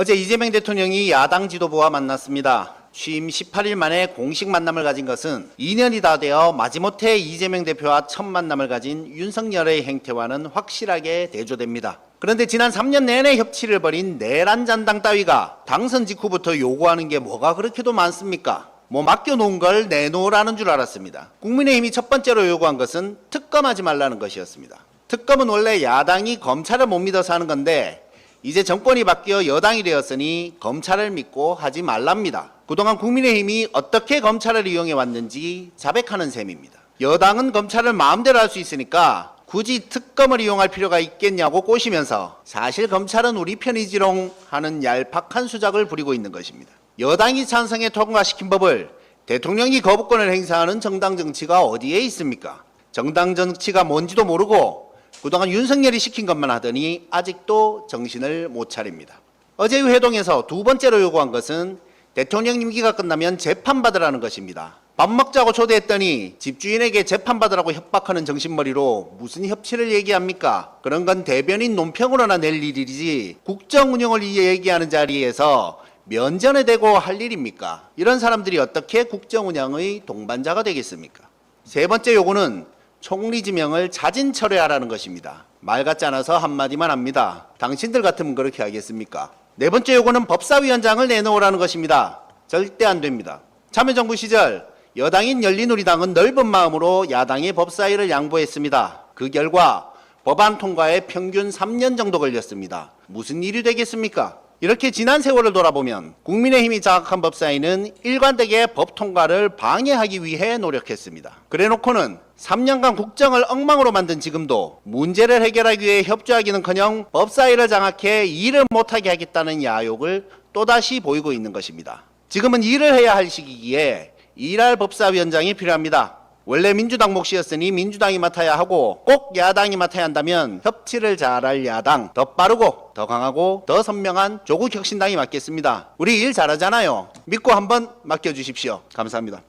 어제 이재명 대통령이 야당 지도부와 만났습니다. 취임 18일 만에 공식 만남을 가진 것은 2년이 다 되어 마지못해 이재명 대표와 첫 만남을 가진 윤석열의 행태와는 확실하게 대조됩니다. 그런데 지난 3년 내내 협치를 벌인 내란 잔당 따위가 당선 직후부터 요구하는 게 뭐가 그렇게도 많습니까? 뭐 맡겨놓은 걸 내놓으라는 줄 알았습니다. 국민의힘이 첫 번째로 요구한 것은 특검하지 말라는 것이었습니다. 특검은 원래 야당이 검찰을 못 믿어서 하는 건데 이제 정권이 바뀌어 여당이 되었으니 검찰을 믿고 하지 말랍니다. 그동안 국민의힘이 어떻게 검찰을 이용해 왔는지 자백하는 셈입니다. 여당은 검찰을 마음대로 할 수 있으니까 굳이 특검을 이용할 필요가 있겠냐고 꼬시면서 사실 검찰은 우리 편이지롱 하는 얄팍한 수작을 부리고 있는 것입니다. 여당이 찬성해 통과시킨 법을 대통령이 거부권을 행사하는 정당 정치가 어디에 있습니까? 정당 정치가 뭔지도 모르고 그동안 윤석열이 시킨 것만 하더니 아직도 정신을 못 차립니다. 어제의 회동에서 두 번째로 요구한 것은 대통령 임기가 끝나면 재판받으라는 것입니다. 밥 먹자고 초대했더니 집주인에게 재판받으라고 협박하는 정신머리로 무슨 협치를 얘기합니까? 그런 건 대변인 논평으로나 낼 일이지 국정 운영을 얘기하는 자리에서 면전에 대고 할 일입니까? 이런 사람들이 어떻게 국정 운영의 동반자가 되겠습니까? 세 번째 요구는 총리 지명을 자진 철회하라는 것입니다. 말 같지 않아서 한마디만 합니다. 당신들 같으면 그렇게 하겠습니까? 네 번째 요구는 법사위원장을 내놓으라는 것입니다. 절대 안 됩니다. 참여정부 시절 여당인 열린우리당은 넓은 마음으로 야당의 법사위를 양보했습니다. 그 결과 법안 통과에 평균 3년 정도 걸렸습니다. 무슨 일이 되겠습니까? 이렇게 지난 세월을 돌아보면 국민의힘이 장악한 법사위는 일관되게 법 통과를 방해하기 위해 노력했습니다. 그래놓고는 3년간 국정을 엉망으로 만든 지금도 문제를 해결하기 위해 협조하기는커녕 법사위를 장악해 일을 못하게 하겠다는 야욕을 또다시 보이고 있는 것입니다. 지금은 일을 해야 할 시기기에 일할 법사위원장이 필요합니다. 원래 민주당 몫이었으니 민주당이 맡아야 하고 꼭 야당이 맡아야 한다면 협치를 잘할 야당 더 빠르고 더 강하고 더 선명한 조국 혁신당이 맡겠습니다. 우리 일 잘하잖아요. 믿고 한번 맡겨주십시오. 감사합니다.